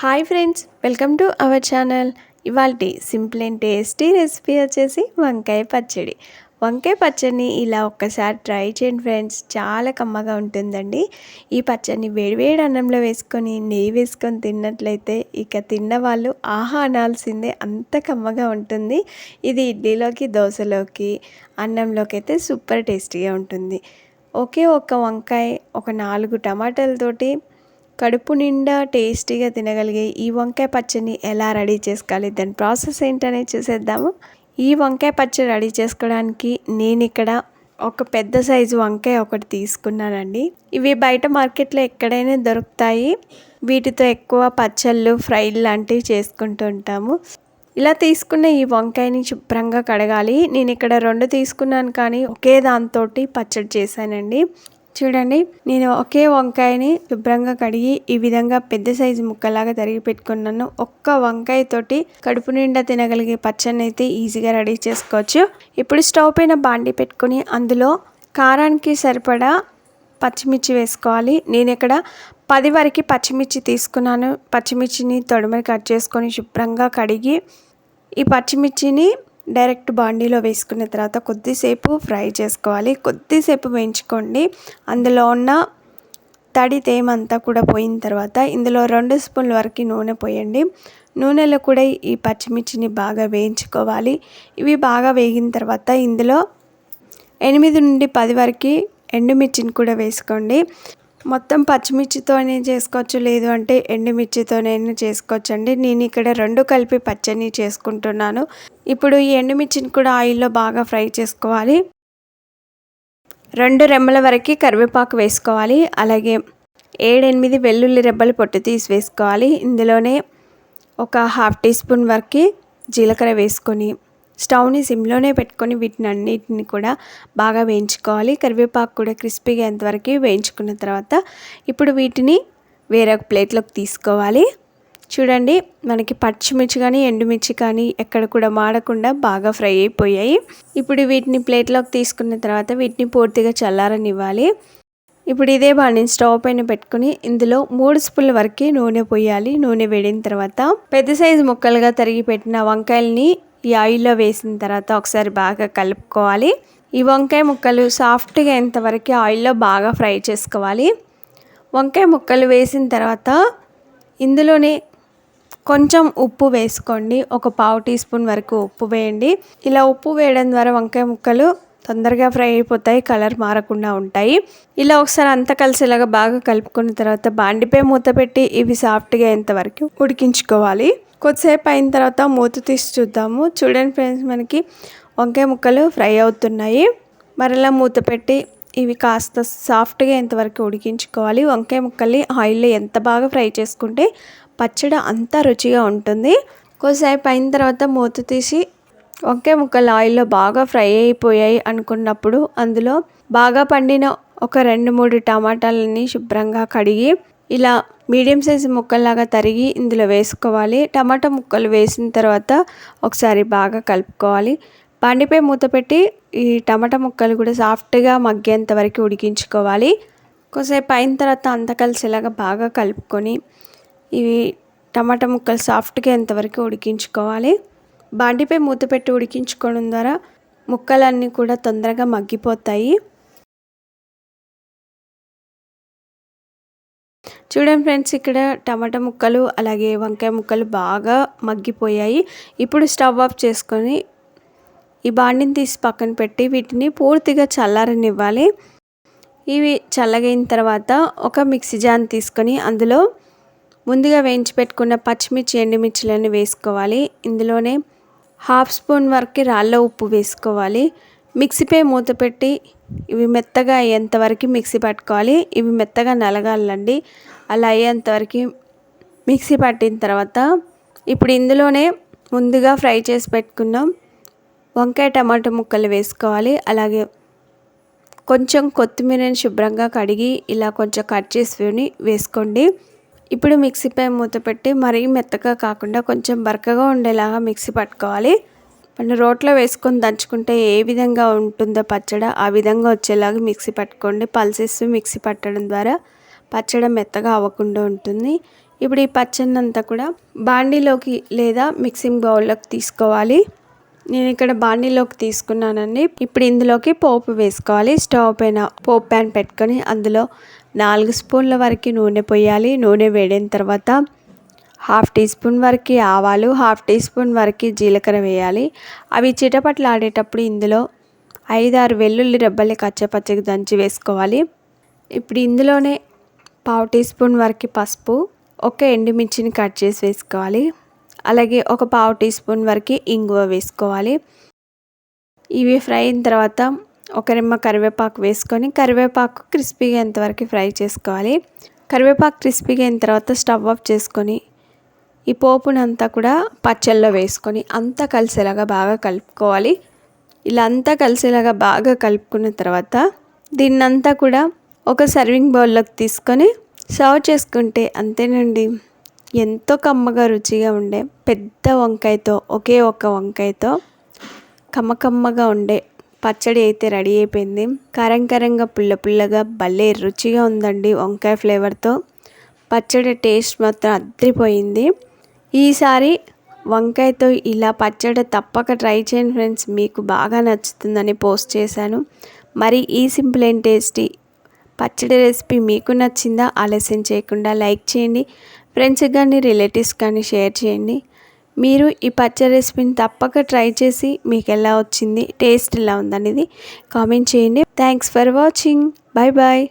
Hi friends welcome to our channel. ఇవాళ simple and tasty recipe వచ్చేసి వంకాయ పచ్చడి. వంకాయ పచ్చడిని ఇలా ఒక్కసారి ట్రై చేయండి ఫ్రెండ్స్ చాలా కమ్మగా ఉంటుందండి. ఈ పచ్చడిని వేడివేడి అన్నంలో వేసుకొని నెయ్యి వేసుకొని తిన్నట్లయితే ఇక తిన్న వాళ్ళు ఆహా అనాల్సిందే అంత కమ్మగా ఉంటుంది. ఇది ఇడ్లీలోకి దోశలోకి అన్నంలోకి అయితే సూపర్ టేస్టీగా ఉంటుంది. ఒకే ఒక వంకాయ ఒక నాలుగు టమాటాలతోటి కడుపు నిండా టేస్టీగా తినగలిగే ఈ వంకాయ పచ్చడిని ఎలా రెడీ చేసుకోవాలి? దాని ప్రాసెస్ ఏంటనేది చూసేద్దాము. ఈ వంకాయ పచ్చడి రెడీ చేసుకోవడానికి నేను ఇక్కడ ఒక పెద్ద సైజు వంకాయ ఒకటి తీసుకున్నానండి. ఇవి బయట మార్కెట్లో ఎక్కడైనా దొరుకుతాయి. వీటితో ఎక్కువ పచ్చళ్ళు ఫ్రైలు లాంటివి చేసుకుంటూ ఉంటాము. ఇలా తీసుకున్న ఈ వంకాయని శుభ్రంగా కడగాలి. నేను ఇక్కడ రెండు తీసుకున్నాను కానీ ఒకే దాంతో పచ్చడి చేశానండి. చూడండి నేను ఒకే వంకాయని శుభ్రంగా కడిగి ఈ విధంగా పెద్ద సైజు ముక్కలాగా తరిగి పెట్టుకున్నాను. ఒక్క వంకాయ తోటి కడుపు నిండా తినగలిగే పచ్చడిని అయితే ఈజీగా రెడీ చేసుకోవచ్చు. ఇప్పుడు స్టవ్ పైన బాండి పెట్టుకుని అందులో కారానికి సరిపడా పచ్చిమిర్చి వేసుకోవాలి. నేను ఇక్కడ పది వరకు పచ్చిమిర్చి తీసుకున్నాను. పచ్చిమిర్చిని తొడమరి కట్ చేసుకొని శుభ్రంగా కడిగి ఈ పచ్చిమిర్చిని డైరెక్ట్ బాండీలో వేసుకున్న తర్వాత కొద్దిసేపు ఫ్రై చేసుకోవాలి. కొద్దిసేపు వేయించుకోండి. అందులో ఉన్న తడి తేమంతా కూడా పోయిన తర్వాత ఇందులో రెండు స్పూన్ల వరకు నూనె పోయండి. నూనెలో కూడా ఈ పచ్చిమిర్చిని బాగా వేయించుకోవాలి. ఇవి బాగా వేగిన తర్వాత ఇందులో ఎనిమిది నుండి పది వరకు ఎండుమిర్చిని కూడా వేసుకోండి. మొత్తం పచ్చిమిర్చితోనే చేసుకోవచ్చు లేదు అంటే ఎండుమిర్చితోనైనా చేసుకోవచ్చు అండి నేను ఇక్కడ రెండు కలిపి పచ్చని చేసుకుంటున్నాను. ఇప్పుడు ఈ ఎండుమిర్చిని కూడా ఆయిల్లో బాగా ఫ్రై చేసుకోవాలి. రెండు రెమ్మల వరకు కరివేపాకు వేసుకోవాలి. అలాగే ఏడెనిమిది వెల్లుల్లి రెబ్బలు పొట్టు తీసి వేసుకోవాలి. ఇందులోనే ఒక హాఫ్ టీ స్పూన్ వరకు జీలకర్ర వేసుకొని స్టవ్ని సిమ్లోనే పెట్టుకొని వీటిని అన్నిటిని కూడా బాగా వేయించుకోవాలి. కరివేపాకు కూడా క్రిస్పీగా ఎంతవరకు వేయించుకున్న తర్వాత ఇప్పుడు వీటిని వేరొక ప్లేట్లోకి తీసుకోవాలి. చూడండి మనకి పచ్చిమిర్చి కానీ ఎండుమిర్చి కానీ ఎక్కడ కూడా మాడకుండా బాగా ఫ్రై అయిపోయాయి. ఇప్పుడు వీటిని ప్లేట్లోకి తీసుకున్న తర్వాత వీటిని పూర్తిగా చల్లారనివ్వాలి. ఇప్పుడు ఇదే బాణిని స్టవ్ పైన పెట్టుకుని ఇందులో మూడు స్పూన్ల వరకు నూనె పోయాలి. నూనె వేడిన తర్వాత పెద్ద సైజు ముక్కలుగా తరిగి పెట్టిన వంకాయల్ని ఈ ఆయిల్లో వేసిన తర్వాత ఒకసారి బాగా కలుపుకోవాలి. ఈ వంకాయ ముక్కలు సాఫ్ట్గా అయ్యేంతవరకు ఆయిల్లో బాగా ఫ్రై చేసుకోవాలి. వంకాయ ముక్కలు వేసిన తర్వాత ఇందులోనే కొంచెం ఉప్పు వేసుకోండి. ఒక పావు టీ స్పూన్ వరకు ఉప్పు వేయండి. ఇలా ఉప్పు వేయడం ద్వారా వంకాయ ముక్కలు తొందరగా ఫ్రై అయిపోతాయి కలర్ మారకుండా ఉంటాయి. ఇలా ఒకసారి అంతా కలిసేలాగా బాగా కలుపుకున్న తర్వాత బాండిపై మూత పెట్టి ఇవి సాఫ్ట్గా అయ్యేంతవరకు ఉడికించుకోవాలి. కొద్దిసేపు అయిన తర్వాత మూత తీసి చూద్దాము. చూడండి ఫ్రెండ్స్ మనకి వంకాయ ముక్కలు ఫ్రై అవుతున్నాయి. మరలా మూత పెట్టి ఇవి కాస్త సాఫ్ట్గా ఎంతవరకు ఉడికించుకోవాలి వంకాయ ముక్కల్ని ఆయిల్లో ఎంత బాగా ఫ్రై చేసుకుంటే పచ్చడి అంత రుచిగా ఉంటుంది. కొద్దిసేపు అయిన తర్వాత మూత తీసి వంకాయ ముక్కలు ఆయిల్లో బాగా ఫ్రై అయిపోయాయి అనుకున్నప్పుడు అందులో బాగా పండిన ఒక రెండు మూడు టమాటాలని శుభ్రంగా కడిగి ఇలా మీడియం సైజు ముక్కల్లాగా తరిగి ఇందులో వేసుకోవాలి. టమాటా ముక్కలు వేసిన తర్వాత ఒకసారి బాగా కలుపుకోవాలి. బండిపై మూత పెట్టి ఈ టమాటా ముక్కలు కూడా సాఫ్ట్గా మగ్గేంత వరకు ఉడికించుకోవాలి. కొద్దిసేపు అయిన తర్వాత అంత కలిసేలాగా బాగా కలుపుకొని ఇవి టమాటా ముక్కలు సాఫ్ట్గా ఎంతవరకు ఉడికించుకోవాలి. బాండిపై మూత పెట్టి ఉడికించుకోవడం ద్వారా ముక్కలన్నీ కూడా తొందరగా మగ్గిపోతాయి. చూడండి ఫ్రెండ్స్ ఇక్కడ టమాటా ముక్కలు అలాగే వంకాయ ముక్కలు బాగా మగ్గిపోయాయి. ఇప్పుడు స్టవ్ ఆఫ్ చేసుకొని ఈ బాండిని తీసి పక్కన పెట్టి వీటిని పూర్తిగా చల్లారనివ్వాలి. ఇవి చల్లగైన తర్వాత ఒక మిక్సీ జాన్ తీసుకొని అందులో ముందుగా వేయించి పెట్టుకున్న పచ్చిమిర్చి ఎండుమిర్చిలన్నీ వేసుకోవాలి. ఇందులోనే హాఫ్ స్పూన్ వరకు రాళ్ళ ఉప్పు వేసుకోవాలి. మిక్సీపై మూత పెట్టి ఇవి మెత్తగా అయ్యేంతవరకు మిక్సీ పట్టుకోవాలి. ఇవి మెత్తగా నలగాలండి. అలా అయ్యేంతవరకు మిక్సీ పట్టిన తర్వాత ఇప్పుడు ఇందులోనే ముందుగా ఫ్రై చేసి పెట్టుకున్నాం వంకాయ టమాటా ముక్కలు వేసుకోవాలి. అలాగే కొంచెం కొత్తిమీరని శుభ్రంగా కడిగి ఇలా కొంచెం కట్ చేసి వేసుకోండి. ఇప్పుడు మిక్సీపై మూత పెట్టి మరీ మెత్తగా కాకుండా కొంచెం బరకగా ఉండేలాగా మిక్సీ పట్టుకోవాలి. మనం రోట్లో వేసుకొని దంచుకుంటే ఏ విధంగా ఉంటుందో పచ్చడ ఆ విధంగా వచ్చేలాగా మిక్సీ పట్టుకోండి. పల్సెస్ మిక్సీ పట్టడం ద్వారా పచ్చడి మెత్తగా అవ్వకుండా ఉంటుంది. ఇప్పుడు ఈ పచ్చడినంతా కూడా బాండీలోకి లేదా మిక్సింగ్ బౌల్లోకి తీసుకోవాలి. నేను ఇక్కడ బాండీలోకి తీసుకున్నానండి. ఇప్పుడు ఇందులోకి పోపు వేసుకోవాలి. స్టవ్ పైన పోపు ప్యాన్ పెట్టుకొని అందులో నాలుగు స్పూన్ల వరకు నూనె పోయాలి. నూనె వేడిన తర్వాత హాఫ్ టీ స్పూన్ వరకు ఆవాలు హాఫ్ టీ స్పూన్ వరకు జీలకర్ర వేయాలి. అవి చిటపట్లు ఆడేటప్పుడు ఇందులో ఐదారు వెల్లుల్లి రెబ్బల్ని కచ్చపచ్చకి దంచి వేసుకోవాలి. ఇప్పుడు ఇందులోనే పావు టీ స్పూన్ వరకు పసుపు ఒక ఎండుమిర్చిని కట్ చేసి వేసుకోవాలి. అలాగే ఒక పావు టీ స్పూన్ వరకు ఇంగువ వేసుకోవాలి. ఇవి ఫ్రై అయిన తర్వాత ఒక రెమ్మ కరివేపాకు వేసుకొని కరివేపాకు క్రిస్పీగా ఎంతవరకు ఫ్రై చేసుకోవాలి. కరివేపాకు క్రిస్పీగా అయిన తర్వాత స్టవ్ ఆఫ్ చేసుకొని ఈ పోపునంతా కూడా పచ్చళ్ళలో వేసుకొని అంతా కలిసేలాగా బాగా కలుపుకోవాలి. ఇలా అంతా కలిసేలాగా బాగా కలుపుకున్న తర్వాత దీన్నంతా కూడా ఒక సర్వింగ్ బౌల్లోకి తీసుకొని సర్వ్ చేసుకుంటే అంతేనండి. ఎంతో కమ్మగా రుచిగా ఉండే పెద్ద వంకాయతో ఒకే ఒక వంకాయతో కమ్మ కమ్మగా ఉండే పచ్చడి అయితే రెడీ అయిపోయింది. కారం కారంగా పుల్ల పుల్లగా భలే రుచిగా ఉందండి వంకాయ ఫ్లేవర్తో పచ్చడి టేస్ట్ మాత్రం అద్రిపోయింది. ఈసారి వంకాయతో ఇలా పచ్చడి తప్పక ట్రై చేయండి ఫ్రెండ్స్. మీకు బాగా నచ్చుతుందని పోస్ట్ చేశాను. మరి ఈ సింపుల్ అండ్ టేస్టీ పచ్చడి రెసిపీ మీకు నచ్చిందా? ఆలస్యం చేయకుండా లైక్ చేయండి. ఫ్రెండ్స్ కానీ రిలేటివ్స్ కానీ షేర్ చేయండి. మీరు ఈ పచ్చడి రెసిపీని తప్పక ట్రై చేసి మీకు ఎలా వచ్చింది టేస్ట్ ఎలా ఉందనేది కామెంట్ చేయండి. Thanks for watching. Bye bye